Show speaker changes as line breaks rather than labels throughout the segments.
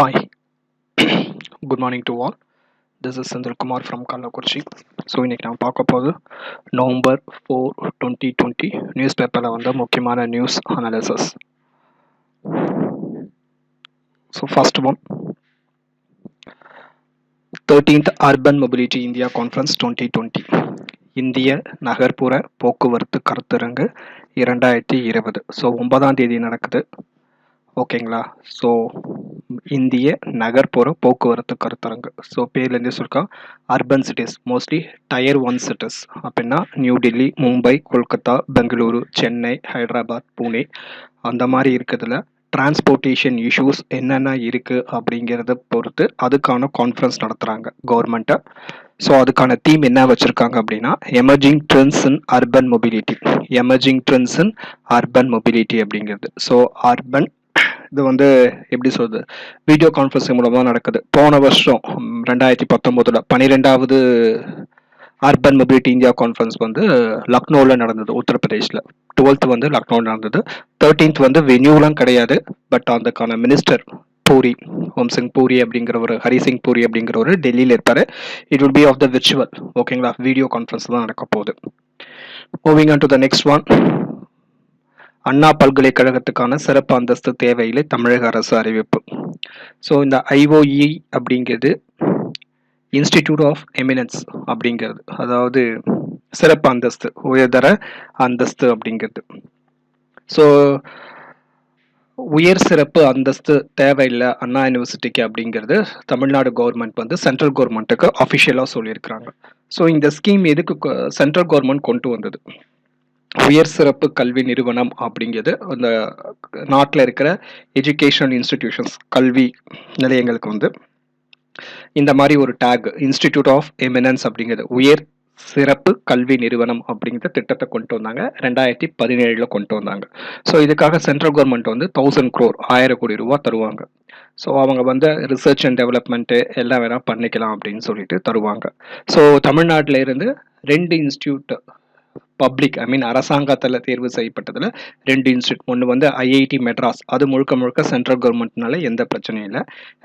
Hi, good morning to all. This is Senthilkumar from Kallakurichi so இன்றைக்கி நான் பார்க்க போகுது November four twenty twenty news பேப்பரில் வந்த முக்கியமான news analysis so first one thirteenth urban mobility India conference twenty twenty இந்திய நகர்ப்புற போக்குவரத்து கருத்தரங்கு இரண்டாயிரத்தி இருபது. ஸோ ஒன்பதாம் தேதி நடக்குது. ஓகேங்களா ஸோ இந்திய நகர்ப்புற போக்குவரத்து கருத்தரங்கு. ஸோ பேர்லேருந்தே சொல்லிருக்கா urban cities mostly tier one cities அப்படின்னா நியூ டெல்லி மும்பை கொல்கத்தா பெங்களூரு சென்னை ஹைதராபாத் புனே அந்த மாதிரி இருக்கிறதுல டிரான்ஸ்போர்ட்டேஷன் இஷ்யூஸ் என்னென்ன இருக்குது அப்படிங்கிறத பொறுத்து அதுக்கான கான்ஃபரன்ஸ் நடத்துகிறாங்க கவர்மெண்ட்டை ஸோ அதுக்கான தீம் என்ன வச்சுருக்காங்க அப்படின்னா emerging trends in urban mobility emerging trends in urban mobility அப்படிங்கிறது. ஸோ அர்பன் இது வந்து எப்படி சொல்றது? வீடியோ கான்ஃபரன்சிங் மூலமாக நடக்குது. போன வருஷம் ரெண்டாயிரத்தி பத்தொம்போதில் பன்னிரெண்டாவது அர்பன் மொபிலிட்டி இந்தியா கான்ஃபரன்ஸ் வந்து லக்னோவில் நடந்தது உத்தரப்பிரதேஷில். டுவெல்த் வந்து லக்னோவில் நடந்தது. தேர்ட்டீன்த் வந்து வென்யூலாம் கிடையாது. பட் அதுக்கான மினிஸ்டர் பூரி ஓம்சிங் பூரி அப்படிங்கிற ஒரு ஹரிசிங் பூரி அப்படிங்கிற ஒரு டெல்லியில் இருப்பார். It will be of the virtual ஓகேங்களா வீடியோ கான்ஃபரன்ஸ் தான் நடக்க போகுது. Moving on to the next one Anna பல்கலைக்கழகத்துக்கான சிறப்பு அந்தஸ்து தேவையில்லை தமிழக அரசு அறிவிப்பு. ஸோ இந்த ஐஓஇ அப்படிங்கிறது இன்ஸ்டிடியூட் ஆஃப் எமினன்ஸ் அப்படிங்கிறது. அதாவது சிறப்பு அந்தஸ்து உயர்தர அந்தஸ்து அப்படிங்கிறது. ஸோ உயர் சிறப்பு அந்தஸ்து தேவையில்லை அண்ணா யூனிவர்சிட்டிக்கு அப்படிங்கிறது தமிழ்நாடு கவர்மெண்ட் வந்து சென்ட்ரல் கவர்மெண்ட்டுக்கு அஃபிஷியலாக சொல்லியிருக்கிறாங்க. ஸோ இந்த ஸ்கீம் எதுக்கு சென்ட்ரல் கவர்மெண்ட் கொண்டு வந்தது? உயர் சிறப்பு கல்வி நிறுவனம் அப்படிங்கிறது அந்த நாட்டில் இருக்கிற எஜுகேஷனல் இன்ஸ்டிடியூஷன்ஸ் கல்வி நிலையங்களுக்கு வந்து இந்த மாதிரி ஒரு டேக் இன்ஸ்டிடியூட் ஆஃப் எமினன்ஸ் அப்படிங்கிறது உயர் சிறப்பு கல்வி நிறுவனம் அப்படிங்கிற திட்டத்தை கொண்டு வந்தாங்க. ரெண்டாயிரத்தி பதினேழில் கொண்டு வந்தாங்க. ஸோ இதுக்காக சென்ட்ரல் கவர்மெண்ட் வந்து தௌசண்ட் க்ரோர் ஆயிரம் கோடி ரூபா தருவாங்க. ஸோ அவங்க வந்து ரிசர்ச் அண்ட் டெவலப்மெண்ட்டு எல்லாம் வேணால் பண்ணிக்கலாம் அப்படின்னு சொல்லிட்டு தருவாங்க. ஸோ தமிழ்நாட்டில் இருந்து ரெண்டு இன்ஸ்டியூட் பப்ளிக் ஐ மீன் அரசாங்கத்தில் தேர்வு செய்யப்பட்டதில் ரெண்டு இன்ஸ்டியூட் ஒன்று வந்து ஐஐடி மெட்ராஸ் அது முழுக்க முழுக்க சென்ட்ரல் கவர்மெண்ட்னால எந்த பிரச்சனையும் இல்லை.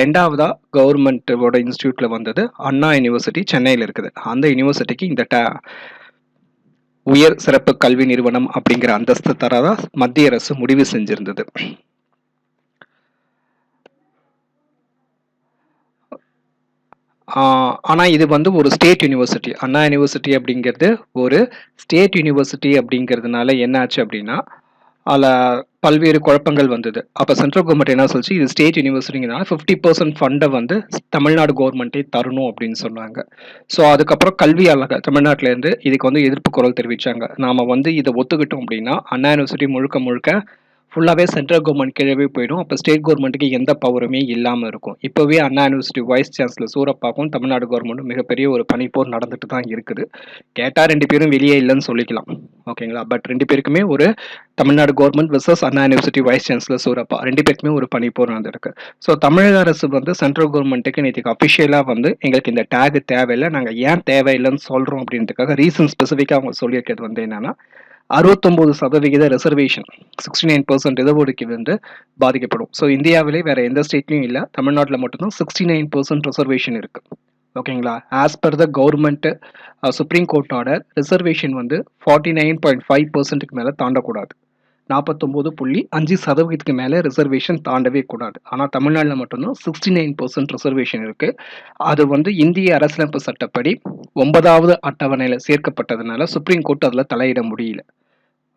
ரெண்டாவதாக கவர்மெண்ட்டோட இன்ஸ்டியூட்டில் வந்தது அண்ணா யூனிவர்சிட்டி சென்னையில் இருக்குது. அந்த யூனிவர்சிட்டிக்கு இந்த ட உயர் சிறப்பு கல்வி நிறுவனம் அப்படிங்கிற அந்தஸ்து தரதா மத்திய அரசு முடிவு செஞ்சிருந்தது. ஆனால் இது வந்து ஒரு ஸ்டேட் யூனிவர்சிட்டி. அண்ணா யூனிவர்சிட்டி அப்படிங்கிறது ஒரு ஸ்டேட் யூனிவர்சிட்டி அப்படிங்கிறதுனால என்ன ஆச்சு அப்படின்னா அதில் பல்வேறு குழப்பங்கள் வந்தது. அப்போ சென்ட்ரல் கவர்மெண்ட் என்ன சொல்லிச்சு? இது ஸ்டேட் யூனிவர்சிட்டிங்கிறனால ஃபிஃப்டி பர்சன்ட் ஃபண்டை வந்து தமிழ்நாடு கவர்மெண்ட்டே தரணும் அப்படின்னு சொன்னாங்க. ஸோ அதுக்கப்புறம் கல்வியாளர்கள் தமிழ்நாட்டிலேருந்து இதுக்கு வந்து எதிர்ப்பு குரல் தெரிவித்தாங்க நாம் வந்து இதை ஒத்துக்கிட்டோம் அப்படின்னா அண்ணா யூனிவர்சிட்டி முழுக்க முழுக்க ஃபுல்லாகவே சென்ட்ரல் கவர்மெண்ட் கீழவே போயிடும். அப்போ ஸ்டேட் கவர்மெண்ட்டுக்கு எந்த பவருமே இல்லாமல் இருக்கும். இப்போவே அண்ணா யூனிவர்சிட்டி வைஸ் சான்சலர் சூரப்பாக்கும் தமிழ்நாடு கவர்மெண்ட்டும் மிகப்பெரிய ஒரு பனிப்போர் நடந்துட்டு தான் இருக்குது. கேட்டால் ரெண்டு பேரும் வெளியே இல்லைன்னு சொல்லிக்கலாம். ஓகேங்களா? பட் ரெண்டு பேருக்குமே ஒரு Tamil Nadu government versus Anna university vice chancellor Surappa ரெண்டு பேருக்குமே ஒரு பனிப்போர் நடந்திருக்கு. ஸோ தமிழக அரசு வந்து சென்ட்ரல் கவர்மெண்ட்டுக்கு நேற்றுக்கு அஃபிஷியலாக வந்து எங்களுக்கு இந்த டேக் தேவையில்லை. நாங்கள் ஏன் தேவையில்லைன்னு சொல்கிறோம் அப்படின்றதுக்காக ரீசன் ஸ்பெசிஃபிக்காக அவங்க சொல்லியிருக்கிறது வந்து என்னென்னா அறுபத்தொம்போது சதவிகித ரிசர்வேஷன் சிக்ஸ்டி நைன் பர்சன்ட் இடஒதுக்கீடு வந்து பாதிக்கப்படும். ஸோ இந்தியாவிலே வேறு எந்த ஸ்டேட்லையும் இல்லை தமிழ்நாட்டில் மட்டும்தான் சிக்ஸ்டி நைன் பர்சன்ட் ரிசர்வேஷன் இருக்குது ஓகேங்களா as per the government supreme court order reservation வந்து ஃபார்ட்டி நைன் பாயிண்ட் ஃபைவ் பர்சன்ட்டுக்கு மேலே தாண்டக்கூடாது. நாற்பத்தொம்போது புள்ளி அஞ்சு சதவீதத்துக்கு மேலே ரிசர்வேஷன் தாண்டவே கூடாது. ஆனால் தமிழ்நாட்டில் மட்டும்தான் சிக்ஸ்டி நைன் பர்சன்ட் ரிசர்வேஷன் இருக்குது அது வந்து இந்திய அரசியலமைப்பு சட்டப்படி ஒன்பதாவது அட்டவணையில் சேர்க்கப்பட்டதுனால சுப்ரீம் கோர்ட் அதில் தலையிட முடியல.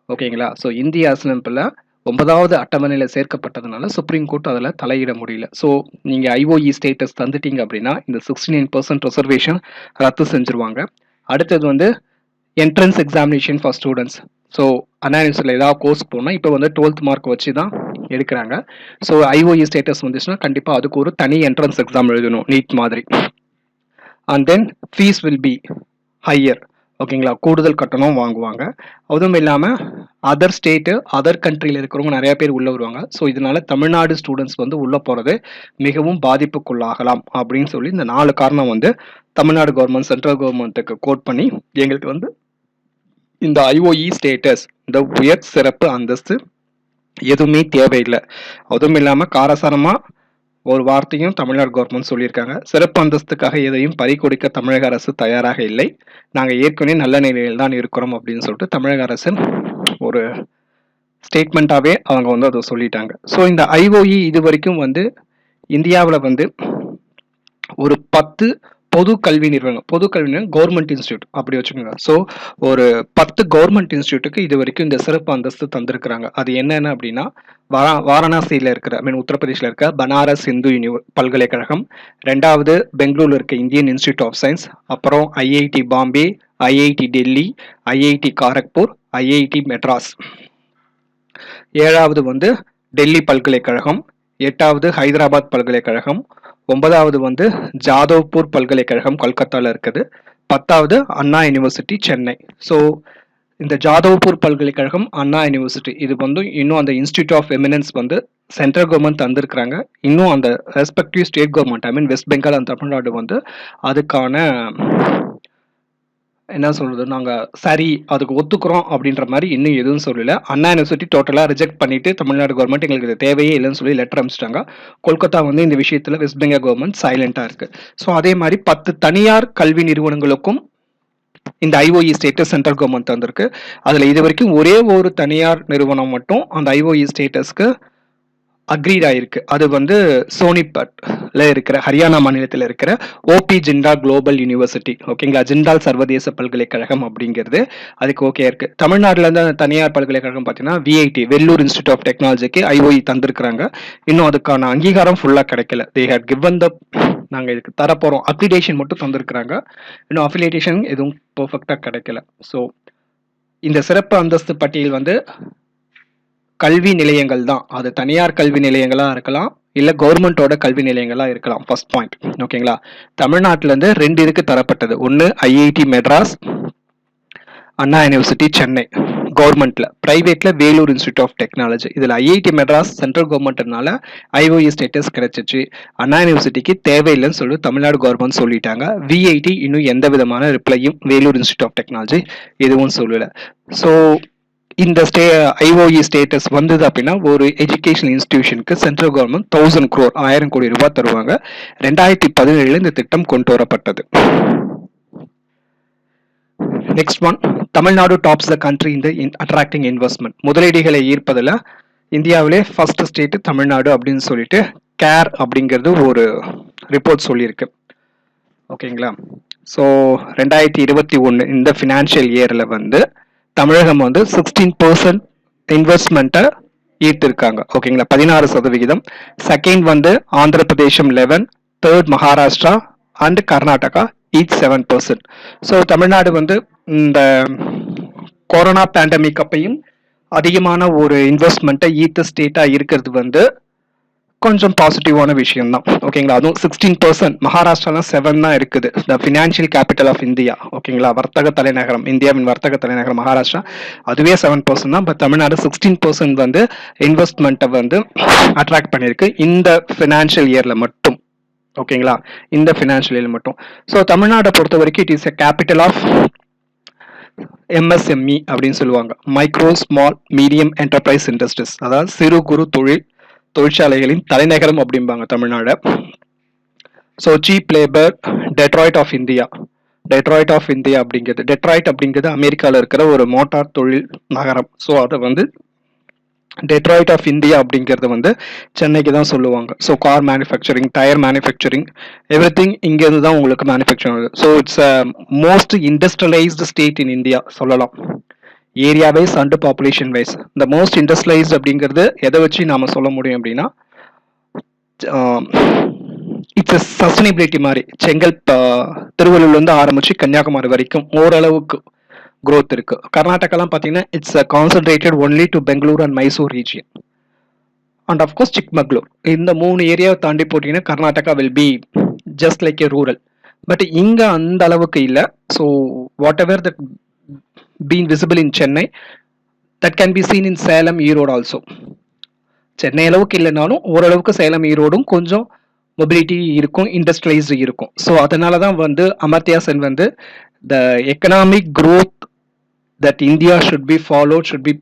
ஓகேங்களா? ஸோ இந்திய அரசியலமைப்பில் ஒன்பதாவது அட்டவணையில் சேர்க்கப்பட்டதுனால சுப்ரீம் கோர்ட் அதில் தலையிட முடியல. ஸோ நீங்கள் ஐஓஇ ஸ்டேட்டஸ் தந்துட்டீங்க அப்படின்னா இந்த சிக்ஸ்டி நைன் பர்சன்ட் ரிசர்வேஷன் ரத்து செஞ்சுருவாங்க. அடுத்தது வந்து entrance examination for students so அனாலிசிஸில் ஏதாவது கோர்ஸ் போனால் இப்போ வந்து டுவெல்த் மார்க் வச்சு தான் எடுக்கிறாங்க ஸோ ஐஓஇ ஸ்டேட்டஸ் வந்துச்சுன்னா கண்டிப்பாக அதுக்கு ஒரு தனி என்ட்ரன்ஸ் எக்ஸாம் எழுதணும் நீட் மாதிரி. And then fees will be higher ஓகேங்களா கூடுதல் கட்டணம் வாங்குவாங்க. அதுவும் இல்லாமல் அதர் ஸ்டேட்டு அதர் கண்ட்ரியில் இருக்கிறவங்க நிறையா பேர் உள்ளே வருவாங்க. ஸோ இதனால தமிழ்நாடு ஸ்டூடெண்ட்ஸ் வந்து உள்ளே போகிறது மிகவும் பாதிப்புக்குள்ளாகலாம் அப்படின்னு சொல்லி இந்த நாலு காரணம் வந்து தமிழ்நாடு கவர்மெண்ட் சென்ட்ரல் கவர்மெண்ட்டுக்கு கோட் பண்ணி எங்களுக்கு வந்து இந்த ஐஓஇ ஸ்டேட்டஸ் இந்த உயர் சிறப்பு அந்தஸ்து எதுவுமே தேவையில்லை. அதுவும் இல்லாமல் காரசாரமாக ஒரு வார்த்தையும் தமிழ்நாடு கவர்மெண்ட் சொல்லியிருக்காங்க. சிறப்பு அந்தஸ்துக்காக எதையும் பறிகொடுக்க தமிழக அரசு தயாராக இல்லை. நாங்கள் ஏற்கனவே நல்ல நிலையில் தான் இருக்கிறோம் அப்படின்னு சொல்லிட்டு தமிழக அரசு ஒரு ஸ்டேட்மெண்ட்டாகவே அவங்க வந்து அதை சொல்லிட்டாங்க. ஸோ இந்த ஐஓஇ இது வரைக்கும் வந்து இந்தியாவில் வந்து ஒரு பத்து பொது கல்வி நிறுவனம் பொது கல்வி நிறுவனம் கவர்மெண்ட் இன்ஸ்டியூட் அப்படி வச்சுக்கோங்க. ஸோ ஒரு பத்து கவர்மெண்ட் இன்ஸ்டியூட்டுக்கு இது வரைக்கும் இந்த சிறப்பு அந்தஸ்து தந்திருக்கிறாங்க. அது என்னென்ன அப்படின்னா வாரா வாரணாசியில் இருக்கிற ஐ மீன் உத்தரப்பிரதேசில் இருக்க பனாரஸ் இந்து யூனி பல்கலைக்கழகம். ரெண்டாவது பெங்களூரில் இருக்க இந்தியன் இன்ஸ்டியூட் ஆஃப் சயின்ஸ் அப்புறம் IIT Bombay IIT Delhi IIT Kharagpur IIT Madras. ஏழாவது வந்து டெல்லி பல்கலைக்கழகம். எட்டாவது ஹைதராபாத் பல்கலைக்கழகம். ஒன்பதாவது வந்து ஜாதவ்பூர் பல்கலைக்கழகம் கொல்கத்தாவில் இருக்குது. பத்தாவது அண்ணா யூனிவர்சிட்டி சென்னை. ஸோ இந்த ஜாதவ்பூர் பல்கலைக்கழகம் அண்ணா யூனிவர்சிட்டி இது வந்து இன்னும் அந்த இன்ஸ்டியூட் ஆஃப் எமினன்ஸ் வந்து சென்ட்ரல் கவர்மெண்ட் தந்திருக்கிறாங்க. இன்னும் அந்த respective state government I mean West Bengal and Tamil Nadu வந்து அதுக்கான என்ன சொல்கிறது நாங்கள் சரி அதுக்கு ஒத்துக்கிறோம் அப்படின்ற மாதிரி இன்னும் எதுவும் சொல்லலை. அண்ணா யூனிவர்சிட்டி டோட்டலாக ரிஜெக்ட் பண்ணிட்டு தமிழ்நாடு கவர்மெண்ட் எங்களுக்கு இது தேவையே இல்லைன்னு சொல்லி லெட்டர் அனுப்பிச்சிட்டாங்க. கொல்கத்தா வந்து இந்த விஷயத்தில் வெஸ்ட் பெங்கால் கவர்மெண்ட் சைலண்ட்டாக இருக்குது ஸோ அதே மாதிரி பத்து தனியார் கல்வி நிறுவனங்களுக்கும் இந்த ஐஓஇ ஸ்டேட்டஸ் சென்ட்ரல் கவர்மெண்ட் தந்திருக்கு. அதில் இது வரைக்கும் ஒரே ஒரு தனியார் நிறுவனம் மட்டும் அந்த ஐஓஇ ஸ்டேட்டஸ்க்கு அக்ரீட் ஆயிருக்கு. அது வந்து சோனிபட்ல இருக்கிற ஹரியானா மாநிலத்தில் இருக்கிற ஓபி ஜிண்டா குளோபல் யூனிவர்சிட்டி ஓகேங்களா ஜிண்டால் சர்வதேச பல்கலைக்கழகம் அப்படிங்கிறது அதுக்கு ஓகே இருக்கு. தமிழ்நாட்டில் இருந்து அந்த தனியார் பல்கலைக்கழகம் பார்த்தீங்கன்னா விஐடி வெள்ளூர் இன்ஸ்டியூட் ஆஃப் டெக்னாலஜிக்கு ஐஓஇ தந்திருக்கிறாங்க. இன்னும் அதுக்கான அங்கீகாரம் ஃபுல்லாக கிடைக்கல. தே ஹேட் கிவன் த நாங்கள் இதுக்கு தரப்போகிறோம் அப்ளிடேஷன் மட்டும் தந்திருக்கிறாங்க. இன்னும் அஃபிலியேஷன் எதுவும் பர்ஃபெக்டாக கிடைக்கல. ஸோ இந்த சிறப்பு அந்தஸ்து பட்டியல் வந்து கல்வி நிலையங்கள் தான். அது தனியார் கல்வி நிலையங்களாக இருக்கலாம் இல்லை கவர்மெண்ட்டோட கல்வி நிலையங்களாக இருக்கலாம். ஃபர்ஸ்ட் பாயிண்ட் ஓகேங்களா தமிழ்நாட்டிலேருந்து ரெண்டு இதுக்கு தரப்பட்டது. ஒன்று ஐஐடி மெட்ராஸ் அண்ணா யூனிவர்சிட்டி சென்னை கவர்மெண்ட்டில் ப்ரைவேட்டில் வேலூர் இன்ஸ்டியூட் ஆஃப் டெக்னாலஜி இதில் ஐஐடி மெட்ராஸ் சென்ட்ரல் கவர்மெண்ட்னால ஐஓஇ ஸ்டேட்டஸ் கிடைச்சிச்சு. அண்ணா யூனிவர்சிட்டிக்கு தேவையில்லைன்னு சொல்லி தமிழ்நாடு கவர்மெண்ட் சொல்லிட்டாங்க. விஐடி இன்னும் எந்த விதமான ரிப்ளையும் வேலூர் இன்ஸ்டியூட் ஆஃப் டெக்னாலஜி எதுவும் சொல்லலை. ஸோ இந்த ஸ்டே ஐஓஇ ஸ்டேட்டஸ் வந்தது அப்படின்னா ஒரு எஜுகேஷன் இன்ஸ்டிடியூஷனுக்கு சென்ட்ரல் கவர்மெண்ட் தௌசண்ட் குரோர் ஆயிரம் கோடி ரூபாய் தருவாங்க. ரெண்டாயிரத்தி பதினேழுல இந்த திட்டம் கொண்டு வரப்பட்டது. Next one Tamil Nadu tops the country இந்த அட்ராக்டிங் இன்வெஸ்ட்மெண்ட் முதலீடுகளை ஈர்ப்பதில் இந்தியாவிலே ஃபர்ஸ்ட் ஸ்டேட் தமிழ்நாடு அப்படின்னு சொல்லிட்டு கேர் அப்படிங்கிறது ஒரு ரிப்போர்ட் சொல்லியிருக்கு. ஓகேங்களா ஸோ ரெண்டாயிரத்தி இருபத்தி ஒன்று இந்த ஃபினான்ஷியல் இயரில் வந்து தமிழகம் வந்து சிக்ஸ்டீன் பர்சன்ட் இன்வெஸ்ட்மெண்ட்டை ஈர்த்திருக்காங்க. ஓகேங்களா? பதினாறு சதவிகிதம். செகண்ட் வந்து Andhra Pradesh eleven third Maharashtra and Karnataka each seven percent so Tamil Nadu வந்து இந்த கொரோனா பேண்டமிக் அப்பையும் அதிகமான ஒரு இன்வெஸ்ட்மெண்ட்டை ஈர்த்த ஸ்டேட்டாக இருக்கிறது வந்து கொஞ்சம் பாசிட்டிவான விஷயம் தான் ஓகேங்களா அதுவும் சிக்ஸ்டீன் பர்சன்ட் மகாராஷ்டிராலாம் செவன் தான் இருக்குது. The financial capital of India ஓகேங்களா வர்த்தக தலைநகரம். இந்தியாவின் வர்த்தக தலைநகரம் மகாராஷ்டிரா. அதுவே செவன் பர்சன்ட் தான். பட் தமிழ்நாடு சிக்ஸ்டீன் பர்சன்ட் வந்து இன்வெஸ்ட்மெண்ட்டை வந்து அட்ராக்ட் பண்ணியிருக்கு. இந்த ஃபினான்ஷியல் இயரில் மட்டும். ஓகேங்களா இந்த ஃபினான்ஷியல் இயர் மட்டும். ஸோ தமிழ்நாட்டை பொறுத்த வரைக்கும் it is a capital of MSME அப்படின்னு சொல்லுவாங்க. Micro small medium enterprise industries அதாவது சிறு குறு தொழில் தொழிற்சாலைகளின் தலைநகரம் அப்படிம்பாங்க Tamil Nadu. So cheap labour Detroit of India Detroit of India அப்படிங்கிறது டெட்ராய்ட் அப்படிங்கிறது அமெரிக்காவில் இருக்கிற ஒரு மோட்டார் தொழில் நகரம். ஸோ அதை வந்து டெட்ராய்ட் ஆஃப் இந்தியா அப்படிங்கிறது வந்து சென்னைக்கு தான் சொல்லுவாங்க. So car manufacturing tyre manufacturing everything இங்கேருந்து தான் உங்களுக்கு மேனுஃபேக்சரிங் ஆகுது. So it's a most industrialised state in India சொல்லலாம். Area wise and population wise இந்த மோஸ்ட் இண்டஸ்ட்ரியலைஸ்ட் அப்படிங்கிறது எதை வச்சு நாம சொல்ல முடியும் அப்படின்னா இட்ஸ் எ சஸ்டைனபிலிட்டி மாதிரி. செங்கல் திருவள்ளூர்லேருந்து ஆரம்பிச்சு கன்னியாகுமரி வரைக்கும் ஓரளவுக்கு க்ரோத் இருக்கு. கர்நாடகாலாம் பார்த்தீங்கன்னா it's a concentrated only to Bangalore and Mysore region and of course Chikmagalur இந்த மூணு ஏரியாவை தாண்டி போட்டிங்கன்னா Karnataka will be just like a rural but இங்கே அந்த அளவுக்கு இல்லை. So whatever that been visible in Chennai that can be seen in Salem Erode also Chennai அளவுக்கு இல்லைனாலும் ஓரளவுக்கு சேலம் ஈரோடும் கொஞ்சம் மொபிலிட்டி இருக்கும் இண்டஸ்ட்ரியலைஸ்டு இருக்கும். ஸோ அதனால தான் வந்து அமர்த்தியா சென் வந்து the economic growth that India should be followed should be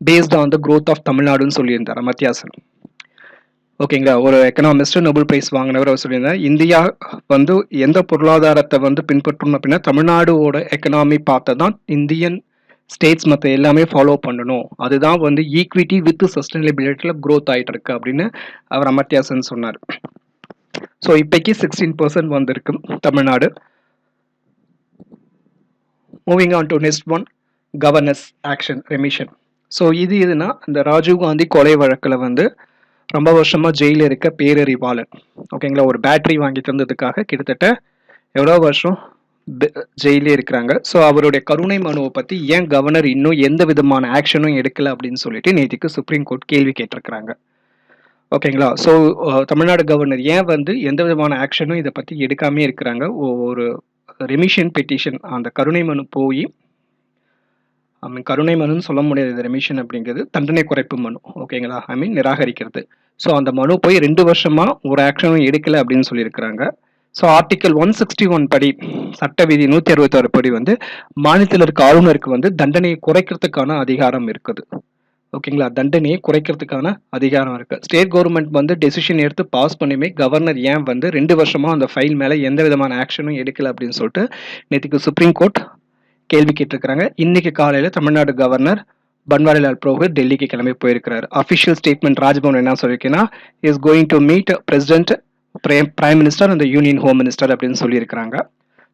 based on the growth of தமிழ்நாடுன்னு சொல்லியிருந்தார் அமர்த்தியா சென் ஓகேங்களா ஒரு எக்கனாமிஸ்ட் நோபல் பிரைஸ் வாங்கினவர் அவர் சொல்லியிருந்தார் இந்தியா வந்து எந்த பொருளாதாரத்தை வந்து பின்பற்றணும் அப்படின்னா தமிழ்நாடோட எக்கனாமி பார்த்து தான் இந்தியன் ஸ்டேட்ஸ் மற்ற எல்லாமே ஃபாலோ பண்ணணும். அதுதான் வந்து ஈக்விட்டி வித் சஸ்டைனபிலிட்டியில் க்ரோத் ஆகிட்டு இருக்கு அப்படின்னு அவர் அமர்த்தியாசன் சொன்னார். ஸோ இப்போக்கி சிக்ஸ்டீன் பர்சன்ட் வந்திருக்கு Tamil Nadu. Moving on to next one governance action remission so இது இதுனா இந்த ராஜீவ் காந்தி கொலை வழக்கில் வந்து ரொம்ப வருஷமாக ஜெயிலில் இருக்க பேரறிவாளன். ஓகேங்களா? ஒரு பேட்டரி வாங்கி தந்ததுக்காக கிட்டத்தட்ட எவ்வளோ வருஷம் ஜெயிலே இருக்கிறாங்க. ஸோ அவருடைய கருணை மனுவை பற்றி ஏன் கவர்னர் இன்னும் எந்த விதமான ஆக்ஷனும் எடுக்கல அப்படின்னு சொல்லிட்டு நேற்றுக்கு சுப்ரீம் கோர்ட் கேள்வி கேட்டிருக்கிறாங்க. ஓகேங்களா? ஸோ தமிழ்நாடு கவர்னர் ஏன் வந்து எந்த விதமான ஆக்ஷனும் இதை பற்றி எடுக்காமே இருக்கிறாங்க? ஒரு ரெமிஷன் பெட்டிஷன் அந்த கருணை மனு போய் ஐ மீன் கருணை மனுன்னு சொல்ல முடியாது ரெமிஷன் அப்படிங்கிறது. தண்டனை குறைப்பு மனு. ஓகேங்களா ஐ மீன் நிராகரிக்கிறது. ஸோ அந்த மனு போய் ரெண்டு வருஷமாக ஒரு ஆக்ஷனும் எடுக்கலை அப்படின்னு சொல்லியிருக்கிறாங்க. So article one sixty one படி சட்ட விதி நூற்றி அறுபத்தாறு படி வந்து மாநிலத்தில் இருக்க ஆளுநருக்கு வந்து தண்டனையை குறைக்கிறதுக்கான அதிகாரம் இருக்குது. ஓகேங்களா தண்டனையை குறைக்கிறதுக்கான அதிகாரம் இருக்கு. ஸ்டேட் கவர்மெண்ட் வந்து டெசிஷன் எடுத்து பாஸ் பண்ணியுமே கவர்னர் ஏன் வந்து ரெண்டு வருஷமா அந்த ஃபைல் மேலே எந்த விதமான ஆக்ஷனும் எடுக்கல அப்படின்னு சொல்லிட்டு நேற்றுக்கு சுப்ரீம் கோர்ட் கேள்வி கேட்டிருக்கிறாங்க. இன்னைக்கு காலையில் தமிழ்நாடு கவர்னர் பன்வாரிலால் புரோஹித் டெல்லிக்கு கிளம்பி போயிருக்கிறார். அஃபிஷியல் ஸ்டேட்மெண்ட் ராஜ்பவன் என்ன சொல்லியிருக்கேன்னா is going to meet president prime minister அந்த யூனியன் ஹோம் மினிஸ்டர் அப்படின்னு சொல்லியிருக்கிறாங்க.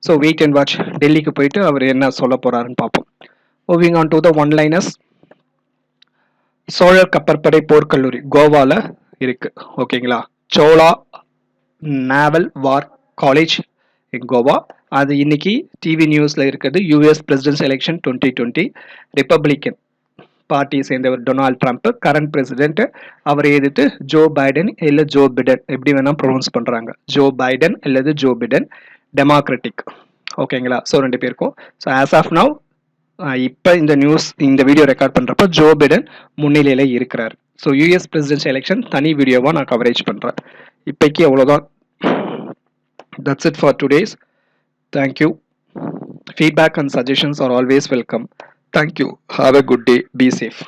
ஸோ வெயிட் அண்ட் வாட்ச் டெல்லிக்கு போயிட்டு அவர் என்ன சொல்ல போறாருன்னு பார்ப்போம். Moving on to the one liners சோழர் கப்பற்படை போர்க்கல்லூரி கோவால இருக்கு. ஓகேங்களா Chola naval war college in Goa அது இன்னைக்கு டிவி நியூஸில் இருக்கிறது US presidents election twenty twenty Republican பார்ட்டியை சேர்ந்தவர் டொனால்ட் ட்ரம்ப் கரண்ட் பிரசிடென்ட் அவரை எதிர்த்து ஜோ பைடன் இல்லை ஜோ பிடன் எப்படி வேணால் ப்ரொனவுன்ஸ் பண்ணுறாங்க ஜோ பைடன் அல்லது ஜோ பிடன் டெமோக்ராட்டிக் ஓகேங்களா ஸோ ரெண்டு பேருக்கும். ஸோ ஆஸ் ஆஃப் நவ் இப்போ இந்த நியூஸ் இந்த வீடியோ ரெக்கார்ட் பண்ணுறப்ப ஜோ பிடன் முன்னிலையில் இருக்கிறார். ஸோ யூஎஸ் பிரசிடென்ஷியல் எலெக்ஷன் தனி வீடியோவாக நான் கவரேஜ் பண்ணுறேன் இப்போக்கி அவ்வளோதான் that's it for today's Thank you. Feedback and suggestions are always welcome. Thank you. Have a good day. Be safe.